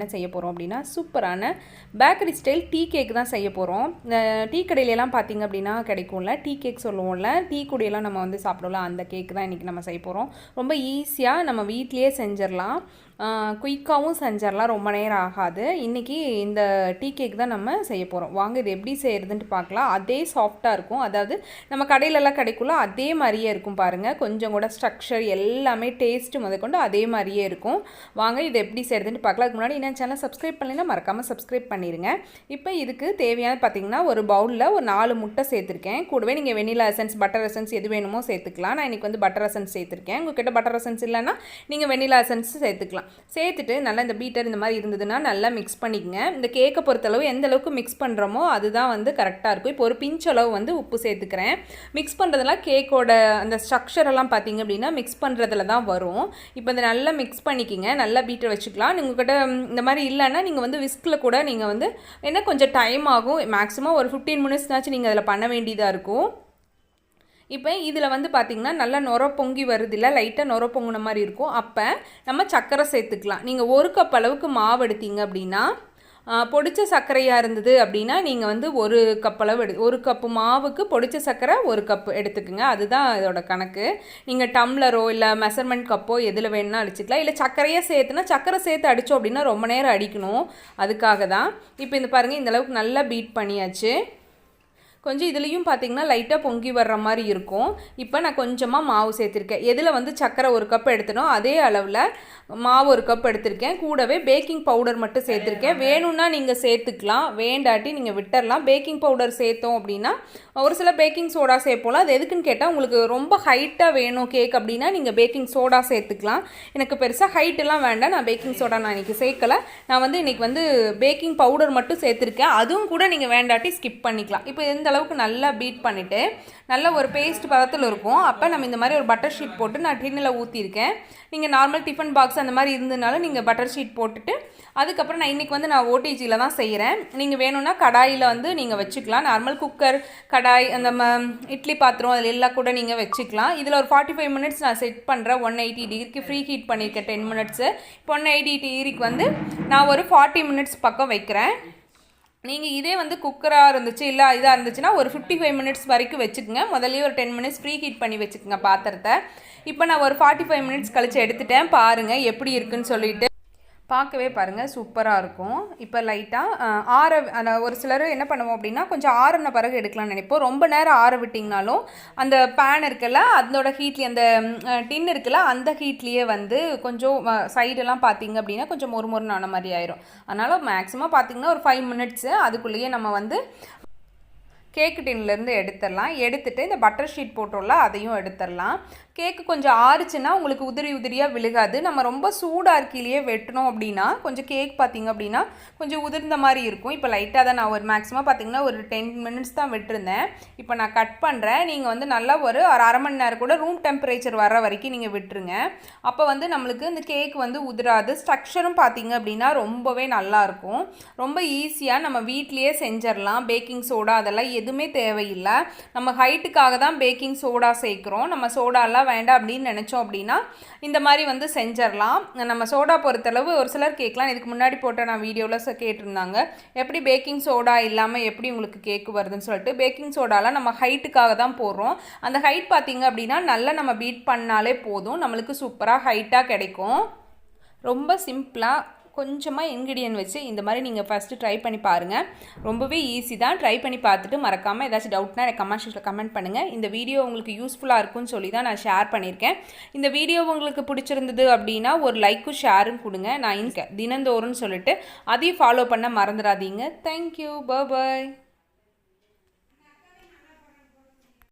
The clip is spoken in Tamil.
என்ன செய்ய போகிறோம் அப்படின்னா சூப்பரான பேக்கரி ஸ்டைல் டீ கேக் தான் செய்ய போகிறோம் டீ கடையிலலாம் பார்த்தீங்க அப்படின்னா கிடைக்கும்ல. டீ கேக் சொல்லுவோம்ல. டீ குடியெல்லாம் நம்ம வந்து சாப்பிடுவோம்ல. அந்த கேக் தான் இன்றைக்கி நம்ம செய்ய போகிறோம் ரொம்ப ஈஸியாக நம்ம வீட்லேயே செஞ்சிடலாம். குயிக்காகவும் செஞ்சிடலாம் ரொம்ப நேரம் ஆகாது. இன்றைக்கி இந்த டீ கேக் தான் நம்ம செய்ய போகிறோம் வாங்க இது எப்படி செய்கிறதுன்ட்டு பார்க்கலாம். அதே சாஃப்டாக இருக்கும். அதாவது நம்ம கடையிலலாம் கிடைக்குள்ள அதே மாதிரியே இருக்கும் பாருங்கள் கொஞ்சம் கூட ஸ்ட்ரக்சர் எல்லாமே டேஸ்ட்டு முதற்கொண்டு அதே மாதிரியே இருக்கும். வாங்க இது எப்படி செய்கிறதுன்ட்டு பார்க்கலாம். அதுக்கு முன்னாடி என்ன சேனல் சப்ஸ்கிரைப் பண்ணலைன்னா மறக்காமல் சப்ஸ்கிரைப் பண்ணிடுங்க இப்போ இதுக்கு தேவையான பார்த்தீங்கன்னா ஒரு பவுலில் ஒரு நாலு முட்டை சேர்த்துருக்கேன். கூடவே நீங்கள் வெனிலா எசன்ஸ் பட்டர் எசன்ஸ் எது வேணுமோ சேர்த்துக்கலாம். நான் இன்றைக்கி வந்து பட்டர் எசன்ஸ் சேர்த்துருக்கேன். உங்ககிட்ட பட்டர் எசன்ஸ் இல்லைன்னா நீங்கள் வெனிலா எசன்ஸ் சேர்த்துக்கலாம். சேர்த்துட்டு நல்லா இந்த பீட்டர் இந்த மாதிரி இருந்ததுன்னா நல்லா மிக்ஸ் பண்ணிக்கங்க. இந்த கேக்கை பொறுத்தளவு எந்த அளவுக்கு மிக்ஸ் பண்ணுறோமோ அதுதான் வந்து கரெக்டாக இருக்கும். இப்போ ஒரு பிஞ்ச் அளவு வந்து உப்பு சேர்த்துக்கிறேன். மிக்ஸ் பண்ணுறதுலாம் கேக்கோட அந்த ஸ்ட்ரக்சரெல்லாம் பார்த்தீங்க அப்படின்னா மிக்ஸ் பண்ணுறதுல தான் வரும். இப்போ இந்த நல்லா மிக்ஸ் பண்ணிக்கிங்க. நல்லா பீட்டர் வச்சுக்கலாம். உங்கள்கிட்ட இந்த மாதிரி இல்லைன்னா நீங்கள் வந்து விஸ்கில் கூட நீங்கள் வந்து என்ன கொஞ்சம் டைம் ஆகும். மேக்ஸிமம் ஒரு ஃபிஃப்டீன் மினிட்ஸ்னாச்சும் நீங்கள் அதில் பண்ண வேண்டியதாக இருக்கும். இப்போ இதில் வந்து பார்த்திங்கன்னா நல்லா நுர பொங்கி வருது இல்லை லைட்டாக நுர பொங்கின மாதிரி இருக்கும். அப்போ நம்ம சர்க்கரை சேர்த்துக்கலாம். நீங்கள் ஒரு கப் அளவுக்கு மாவு எடுத்தீங்க அப்படின்னா பொடிச்ச சர்க்கரையாக இருந்தது அப்படின்னா நீங்கள் வந்து ஒரு கப் அளவு எடு ஒரு கப்பு மாவுக்கு பொடிச்ச சர்க்கரை ஒரு கப் எடுத்துக்கோங்க. அதுதான் இதோட கணக்கு. நீங்கள் டம்ளரோ இல்லை மெஷர்மெண்ட் கப்போ எதில் வேணுன்னா அடிச்சுக்கலாம். இல்லை சர்க்கரையே சேர்த்துனா சர்க்கரை சேர்த்து அடித்தோம் அப்படின்னா ரொம்ப நேரம் அடிக்கணும். அதுக்காக தான் இப்போ இந்த பாருங்கள் இந்தளவுக்கு நல்லா பீட் பண்ணியாச்சு. கொஞ்சம் இதுலேயும் பார்த்தீங்கன்னா லைட்டாக பொங்கி வர்ற மாதிரி இருக்கும். இப்போ நான் கொஞ்சமாக மாவு சேர்த்துருக்கேன். எதில் வந்து சர்க்கரை ஒரு கப் எடுத்தனோ அதே அளவில் மாவு ஒரு கப் எடுத்திருக்கேன். கூடவே பேக்கிங் பவுடர் மட்டும் சேர்த்துருக்கேன். வேணும்னா நீங்கள் சேர்த்துக்கலாம். வேண்டாட்டி நீங்கள் விட்டுறலாம். பேக்கிங் பவுடர் சேர்த்தோம் அப்படின்னா ஒரு சில பேக்கிங் சோடா சேர்ப்போம்ல அது எதுக்குன்னு கேட்டால் உங்களுக்கு ரொம்ப ஹைட்டாக வேணும் கேக் அப்படின்னா நீங்கள் பேக்கிங் சோடா சேர்த்துக்கலாம். எனக்கு பெருசாக ஹைட்டெல்லாம் வேண்டாம். நான் பேக்கிங் சோடா நான் இன்றைக்கி சேர்க்கலை. நான் வந்து இன்றைக்கி வந்து பேக்கிங் பவுடர் மட்டும் சேர்த்துருக்கேன். அதுவும் கூட நீங்கள் வேண்டாட்டி ஸ்கிப் பண்ணிக்கலாம். இப்போ இந்த அளவுக்கு நல்லா பீட் பண்ணிவிட்டு நல்ல ஒரு பேஸ்ட் பதத்தில் இருக்கும். அப்போ நம்ம இந்த மாதிரி ஒரு பட்டர் ஷீட் போட்டு நான் டின்னில் ஊற்றிருக்கேன் நீங்கள் நார்மல் டிஃபன் பாக்ஸ் அந்த மாதிரி இருந்ததுனாலும் நீங்கள் பட்டர் ஷீட் போட்டுட்டு அதுக்கப்புறம் நான் இன்றைக்கி வந்து நான் ஓடிஜியில் தான் செய்கிறேன் நீங்கள் வேணும்னா கடாயில் வந்து நீங்கள் வச்சுக்கலாம். நார்மல் குக்கர் கடாய் அந்த ம இட்லி பாத்திரம் அதில் எல்லாம் கூட நீங்கள் வச்சுக்கலாம். இதில் ஒரு ஃபார்ட்டி ஃபைவ் மினிட்ஸ் நான் செட் பண்ணுறேன் ஒன் எயிட்டி டிகிரிக்கு ஃப்ரீ ஹீட் பண்ணியிருக்கேன் டென் மினிட்ஸு இப்போ ஒன் எயிட்டி டிகிரிக்கு வந்து நான் ஒரு ஃபார்ட்டி மினிட்ஸ் பக்கம் வைக்கிறேன். நீங்கள் இதே வந்து குக்கராக இருந்துச்சு இல்லை இதாக இருந்துச்சுன்னா ஒரு ஃபிஃப்டி ஃபைவ் மினிட்ஸ் வரைக்கும் வச்சுக்கோங்க. முதல்ல ஒரு டென் மினிட்ஸ் ஃப்ரீ ஹீட் பண்ணி வச்சுக்கோங்க பாத்திரத்தை. இப்போ நான் ஒரு ஃபார்ட்டி ஃபைவ் மினிட்ஸ் கழிச்சு எடுத்துட்டேன். பாருங்கள் எப்படி இருக்குன்னு சொல்லிட்டு. பார்க்கவே பாருங்கள் சூப்பராக இருக்கும். இப்போ லைட்டாக ஆற ஒரு சிலர் என்ன பண்ணுவோம் அப்படின்னா கொஞ்சம் ஆறின பிறகு எடுக்கலாம்னு நினைப்போம். ரொம்ப நேரம் ஆற விட்டிங்கனாலும் அந்த பேன் இருக்குல்ல அதோட ஹீட்லி அந்த டின் இருக்குல்ல அந்த ஹீட்லேயே வந்து கொஞ்சம் சைடெல்லாம் பார்த்தீங்க அப்படின்னா கொஞ்சம் மொறு மொறுன்னு ஆன மாதிரி ஆயிரும். அதனால் மேக்ஸிமம் பார்த்திங்கன்னா ஒரு ஃபைவ் மினிட்ஸு அதுக்குள்ளேயே நம்ம வந்து கேக்கு டின்லேருந்து எடுத்துடலாம். எடுத்துகிட்டு இந்த பட்டர் ஷீட் போட்டோம்ல அதையும் எடுத்துடலாம். கேக்கு கொஞ்சம் ஆறுச்சுன்னா உங்களுக்கு உதிரி உதிரியாக விழுகாது. நம்ம ரொம்ப சூடாக இருக்கிலேயே வெட்டணும் அப்படின்னா கொஞ்சம் கேக் பார்த்திங்க அப்படின்னா கொஞ்சம் உதிர்ந்த மாதிரி இருக்கும். இப்போ லைட்டாக தான் நான் ஒரு மேக்ஸிமம் பார்த்திங்கன்னா ஒரு டென் மினிட்ஸ் தான் விட்டுருந்தேன். இப்போ நான் கட் பண்ணுறேன் நீங்கள் வந்து நல்லா ஒரு ஒரு அரை மணி நேரம் கூட ரூம் டெம்பரேச்சர் வர வரைக்கும் நீங்கள் விட்டுருங்க. அப்போ வந்து நம்மளுக்கு இந்த கேக் வந்து உதிராது. ஸ்ட்ரக்சரும் பார்த்திங்க அப்படின்னா ரொம்பவே நல்லாயிருக்கும் ரொம்ப ஈஸியாக நம்ம வீட்லேயே செஞ்சிடலாம். பேக்கிங் சோடா அதெல்லாம் எதுவுமே தேவையில்லை. நம்ம ஹைட்டுக்காக தான் பேக்கிங் சோடா சேர்க்குறோம். நம்ம சோடாலாம் வேண்டாம் அப்படின்னு நினச்சோம் அப்படின்னா இந்த மாதிரி வந்து செஞ்சிடலாம். நம்ம சோடா பொறுத்தளவு ஒரு சிலர் கேட்கலாம். இதுக்கு முன்னாடி போட்ட நான் வீடியோவில் கேட்டிருந்தாங்க. எப்படி பேக்கிங் சோடா இல்லாமல் எப்படி உங்களுக்கு கேக்கு வருதுன்னு சொல்லிட்டு பேக்கிங் சோடாலாம் நம்ம ஹைட்டுக்காக தான் போடுறோம். அந்த ஹைட் பார்த்திங்க அப்படின்னா நல்லா நம்ம பீட் பண்ணாலே போதும். நம்மளுக்கு சூப்பராக ஹைட்டாக கிடைக்கும். ரொம்ப சிம்பிளாக கொஞ்சமாக இன்க்ரீடியன்ட் வச்சு இந்த மாதிரி நீங்கள் ஃபஸ்ட்டு ட்ரை பண்ணி பாருங்கள் ரொம்பவே ஈஸி தான். ட்ரை பண்ணி பார்த்துட்டு மறக்காமல் ஏதாச்சும் டவுட்னா எனக்கு கமெண்ட் செக்ஷனில் கமெண்ட் பண்ணுங்கள் இந்த வீடியோ உங்களுக்கு யூஸ்ஃபுல்லாக இருக்கும்னு சொல்லி தான் நான் ஷேர் பண்ணியிருக்கேன். இந்த வீடியோ உங்களுக்கு பிடிச்சிருந்தது அப்படின்னா ஒரு லைக்கும் ஷேரும் கொடுங்க. நான் இன்க தினந்தோறும்னு சொல்லிட்டு அதையும் ஃபாலோ பண்ண மறந்துடாதீங்க. Thank you bye